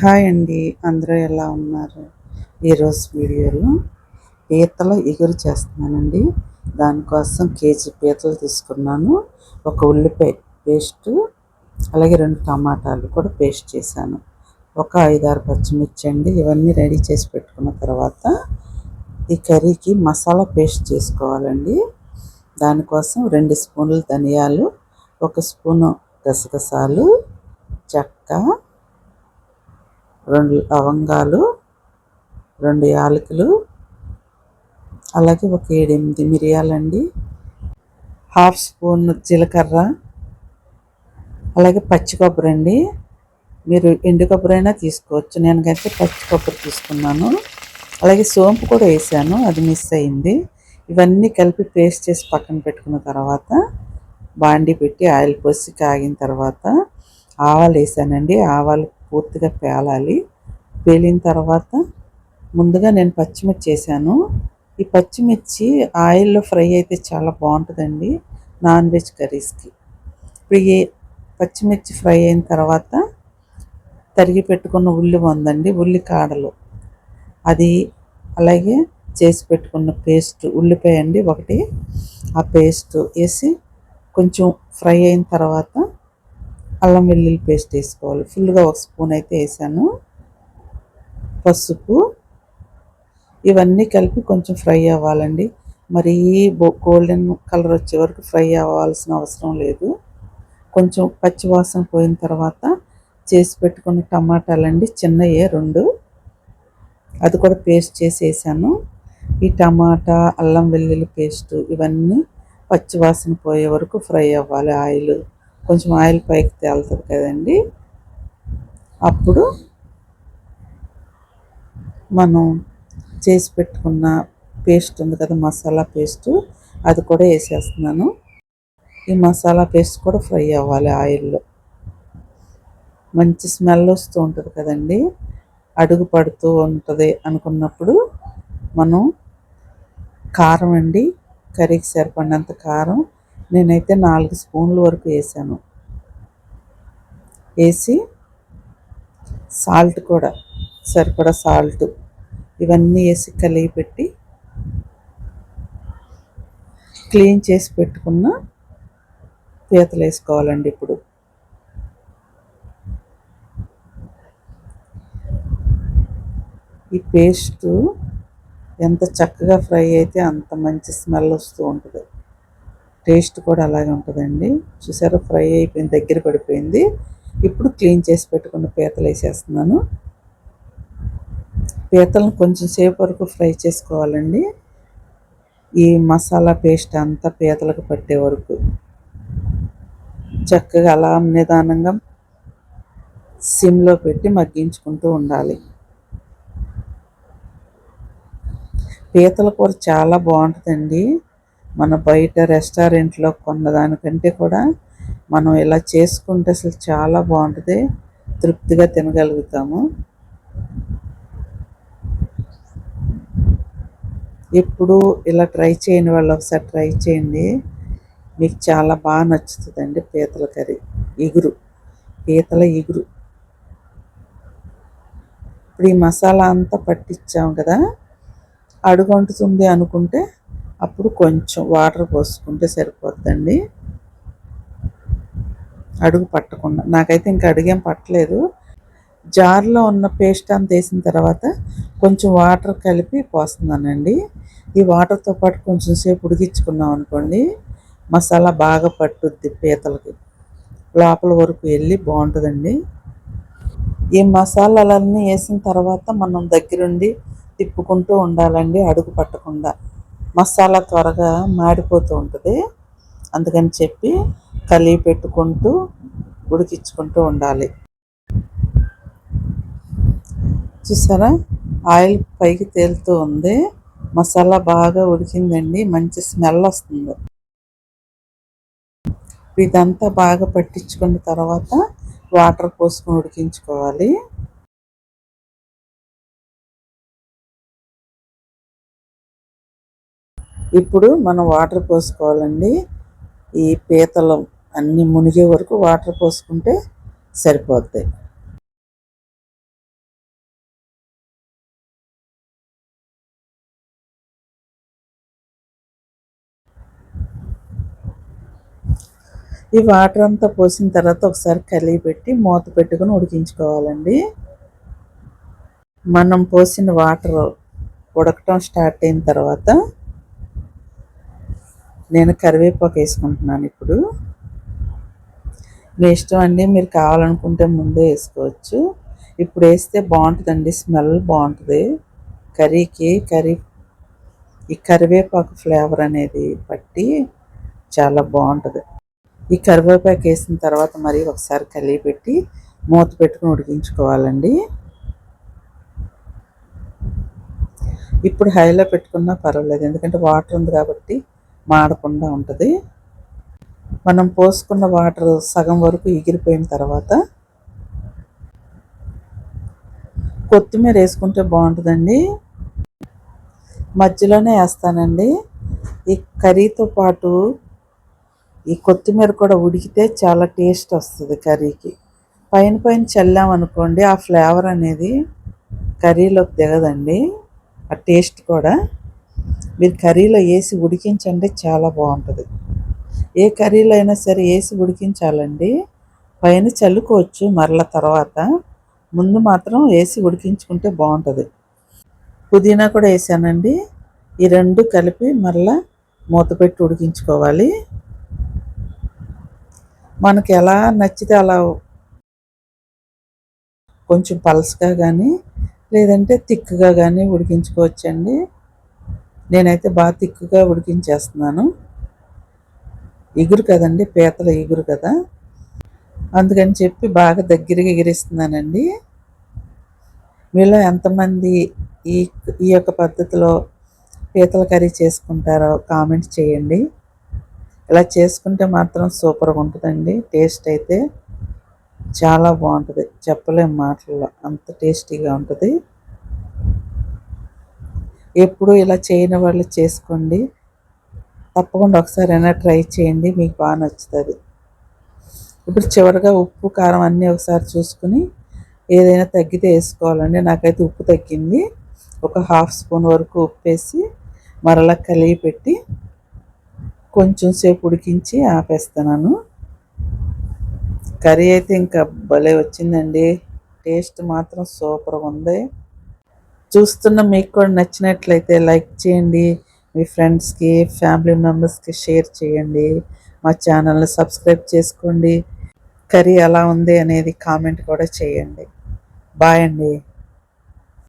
Hi అండి. అందరూ ఎలా ఉన్నారు? ఈరోజు వీడియోలో పీతల ఎగురు చేస్తున్నానండి. దానికోసం కేజీ పీతలు తీసుకున్నాను. ఒక ఉల్లిపాయ పేస్టు అలాగే రెండు టమాటాలు కూడా పేస్ట్ చేశాను. ఒక ఐదారు పచ్చిమిర్చి అండి. ఇవన్నీ రెడీ చేసి పెట్టుకున్న తర్వాత ఈ కర్రీకి మసాలా పేస్ట్ చేసుకోవాలండి. దానికోసం రెండు స్పూన్లు ధనియాలు ఒక స్పూను గసగసాలు చెక్క రెండు లవంగాలు రెండు యాలకులు అలాగే ఒక ఏడెనిమిది మిరియాలండి. హాఫ్ స్పూన్ జీలకర్ర అలాగే పచ్చి కొబ్బరి అండి. మీరు ఎండు కొబ్బరి అయినా తీసుకోవచ్చు. నేనకైతే పచ్చి కొబ్బరి తీసుకున్నాను. అలాగే సోంపు కూడా వేసాను. అది మిస్ అయింది. ఇవన్నీ కలిపి పేస్ట్ చేసి పక్కన పెట్టుకున్న తర్వాత బాండి పెట్టి ఆయిల్ పోసి కాగిన తర్వాత ఆవాలు వేసానండి. ఆవాలు పూర్తిగా పేలాలి. పేలిన తర్వాత ముందుగా నేను పచ్చిమిర్చి వేసాను ఈ పచ్చిమిర్చి ఆయిల్లో ఫ్రై అయితే చాలా బాగుంటుందండి నాన్ వెజ్ కర్రీస్కి. ఇప్పుడు ఈ పచ్చిమిర్చి ఫ్రై అయిన తర్వాత తరిగి పెట్టుకున్న ఉల్లి ఉందండి ఉల్లి కాడలు. అది అలాగే చేసి పెట్టుకున్న పేస్ట్ ఉల్లిపాయ అండి ఒకటి. ఆ పేస్ట్ వేసి కొంచెం ఫ్రై అయిన తర్వాత అల్లం వెల్లుల్లి పేస్ట్ వేసుకోవాలి. ఫుల్గా ఒక స్పూన్ అయితే వేసాను. పసుపు. ఇవన్నీ కలిపి కొంచెం ఫ్రై అవ్వాలండి. మరీ గోల్డెన్ కలర్ వచ్చే వరకు ఫ్రై అవ్వాల్సిన అవసరం లేదు. కొంచెం పచ్చివాసన పోయిన తర్వాత చేసి పెట్టుకున్న టమాటాలండి చిన్నయే రెండు. అది కూడా పేస్ట్ చేసి వేసాను. ఈ టమాటా అల్లం వెల్లుల్లి పేస్ట్ ఇవన్నీ పచ్చివాసన పోయే వరకు ఫ్రై అవ్వాలి. ఆయిల్ కొంచెం ఆయిల్ పైకి తేలుతుంది కదండి. అప్పుడు మనం చేసి పెట్టుకున్న పేస్ట్ ఉంది కదా మసాలా పేస్ట్ అది కూడా వేసేస్తున్నాను. ఈ మసాలా పేస్ట్ కూడా ఫ్రై అవ్వాలి ఆయిల్లో. మంచి స్మెల్ వస్తూ ఉంటుంది కదండి. అడుగు పడుతూ ఉంటుంది అనుకున్నప్పుడు మనం కారం అండి కర్రీకి సరిపడినంత కారం నేనైతే నాలుగు స్పూన్ల వరకు వేసాను. వేసి సాల్ట్ కూడా సరిపడా సాల్ట్ ఇవన్నీ వేసి కలిగి పెట్టి క్లీన్ చేసి పెట్టుకున్న పీతలు వేసుకోవాలండి ఇప్పుడు. ఈ పేస్టు ఎంత చక్కగా ఫ్రై అయితే అంత మంచి స్మెల్ వస్తూ ఉంటుంది. టేస్ట్ కూడా అలాగే ఉంటుందండి. చూసారా? ఫ్రై అయిపోయింది దగ్గర పడిపోయింది. ఇప్పుడు క్లీన్ చేసి పెట్టుకున్న పీతలు వేసేస్తున్నాను. పీతలను కొంచెం సేపు వరకు ఫ్రై చేసుకోవాలండి. ఈ మసాలా పేస్ట్ అంతా పీతలకు పట్టే వరకు. చక్కగా అలా నిదానంగా సిమ్లో పెట్టి మగ్గించుకుంటూ ఉండాలి. పీతల కూర చాలా బాగుంటుందండి. మన బయట రెస్టారెంట్లో కొన్నదానికంటే కూడా మనం ఇలా చేసుకుంటే అసలు చాలా బాగుంటుంది. తృప్తిగా తినగలుగుతాము. ఎప్పుడు ఇలా ట్రై చేయని వాళ్ళు ఒకసారి ట్రై చేయండి. మీకు చాలా బాగా నచ్చుతుందండి పీతల కర్రీ. ఇగురు పీతల ఇగురు ఇప్పుడు ఈ మసాలా అంతా పట్టించాం కదా. అడుగంటుతుంది అనుకుంటే అప్పుడు కొంచెం వాటర్ పోసుకుంటే సరిపోద్దండి. అడుగు పట్టకుండా నాకైతే ఇంకా అడుగేం పట్టలేదు. జార్లో ఉన్న పేస్ట్ అంత వేసిన తర్వాత కొంచెం వాటర్ కలిపి పోస్తున్నానండి. ఈ వాటర్తో పాటు కొంచెం సేపు ఉడికించుకున్నాం అనుకోండి మసాలా బాగా పట్టుద్ది పీతలకి. లోపల వరకు వెళ్ళి బాగుంటుందండి. ఈ మసాలాలన్నీ వేసిన తర్వాత మనం దగ్గరుండి తిప్పుకుంటూ ఉండాలండి అడుగు పట్టకుండా. మసాలా త్వరగా మాడిపోతూ ఉంటుంది. అందుకని చెప్పి కలిగి పెట్టుకుంటూ ఉడికించుకుంటూ ఉండాలి. చూసారా? ఆయిల్ పైకి తేలుతూ ఉంది. మసాలా బాగా ఉడికిందండి. మంచి స్మెల్ వస్తుంది. ఇదంతా బాగా పట్టించుకున్న తర్వాత వాటర్ పోసుకొని ఉడికించుకోవాలి. ఇప్పుడు మనం వాటర్ పోసుకోవాలండి. ఈ పీతలు అన్నీ మునిగే వరకు వాటర్ పోసుకుంటే సరిపోతాయి ఈ వాటర్ అంతా పోసిన తర్వాత ఒకసారి కలిగి పెట్టి మూత పెట్టుకుని ఉడికించుకోవాలండి. మనం పోసిన వాటర్ ఉడకటం స్టార్ట్ అయిన తర్వాత నేను కరివేపాకు వేసుకుంటున్నాను ఇప్పుడు. మీ ఇష్టం అండి మీరు కావాలనుకుంటే ముందే వేసుకోవచ్చు. ఇప్పుడు వేస్తే బాగుంటుందండి స్మెల్ బాగుంటుంది. కర్రీకి కర్రీ ఈ కరివేపాకు ఫ్లేవర్ అనేది పట్టి చాలా బాగుంటుంది. ఈ కరివేపాకు వేసిన తర్వాత మరి ఒకసారి కలిగి పెట్టి మూత పెట్టుకుని ఉడికించుకోవాలండి. ఇప్పుడు హైలో పెట్టుకున్నా పర్వాలేదు ఎందుకంటే వాటర్ ఉంది కాబట్టి మాడకుండా ఉంటుంది. మనం పోసుకున్న వాటర్ సగం వరకు ఎగిరిపోయిన తర్వాత కొత్తిమీర వేసుకుంటే బాగుంటుందండి. మధ్యలోనే వేస్తానండి. ఈ కర్రీతో పాటు ఈ కొత్తిమీర కూడా ఉడికితే చాలా టేస్ట్ వస్తుంది కర్రీకి. పైన పైన చల్లామనుకోండి ఆ ఫ్లేవర్ అనేది కర్రీలోకి దిగదండి. ఆ టేస్ట్ కూడా మీరు కర్రీలో వేసి ఉడికించండి చాలా బాగుంటుంది. ఏ కర్రీలో అయినా సరే వేసి ఉడికించాలండి. పైన చల్లుకోవచ్చు మరల తర్వాత. ముందు మాత్రం వేసి ఉడికించుకుంటే బాగుంటుంది. పుదీనా కూడా వేసానండి. ఈ రెండు కలిపి మరలా మూత పెట్టి ఉడికించుకోవాలి. మనకి ఎలా నచ్చితే అలా కొంచెం పలసగా కానీ లేదంటే తిక్కుగా కానీ ఉడికించుకోవచ్చండి. నేనైతే బాగా తిక్కుగా ఉడికించేస్తున్నాను. ఎగురు కదండి పీతల ఎగురు కదా. అందుకని చెప్పి బాగా దగ్గరగా ఎగిరిస్తున్నానండి. మీలో ఎంతమంది ఈ ఈ యొక్క పద్ధతిలో పీతల కర్రీ చేసుకుంటారో కామెంట్ చేయండి. ఇలా చేసుకుంటే మాత్రం సూపర్గా ఉంటుందండి. టేస్ట్ అయితే చాలా బాగుంటుంది. చెప్పలేం మాటల్లో అంత టేస్టీగా ఉంటుంది. ఎప్పుడు ఇలా చేయని వాళ్ళు చేసుకోండి. తప్పకుండా ఒకసారి అయినా ట్రై చేయండి. మీకు బాగా నచ్చుతుంది. ఇప్పుడు చివరిగా ఉప్పు కారం అన్నీ ఒకసారి చూసుకుని ఏదైనా తగ్గితే వేసుకోవాలండి. నాకైతే ఉప్పు తగ్గింది. ఒక హాఫ్ స్పూన్ వరకు ఉప్పు వేసి మరలా కలిగి పెట్టి కొంచెం సేపు ఉడికించి ఆపేస్తున్నాను. కర్రీ అయితే ఇంకా భలే వచ్చిందండి. టేస్ట్ మాత్రం సూపర్గా ఉంది. చూస్తున్న మీకు కూడా నచ్చినట్లయితే లైక్ చేయండి. మీ ఫ్రెండ్స్కి ఫ్యామిలీ మెంబర్స్కి షేర్ చేయండి. మా ఛానల్ని సబ్స్క్రైబ్ చేసుకోండి. కర్రీ ఎలా ఉంది అనేది కామెంట్ కూడా చేయండి. బాయ్ అండి.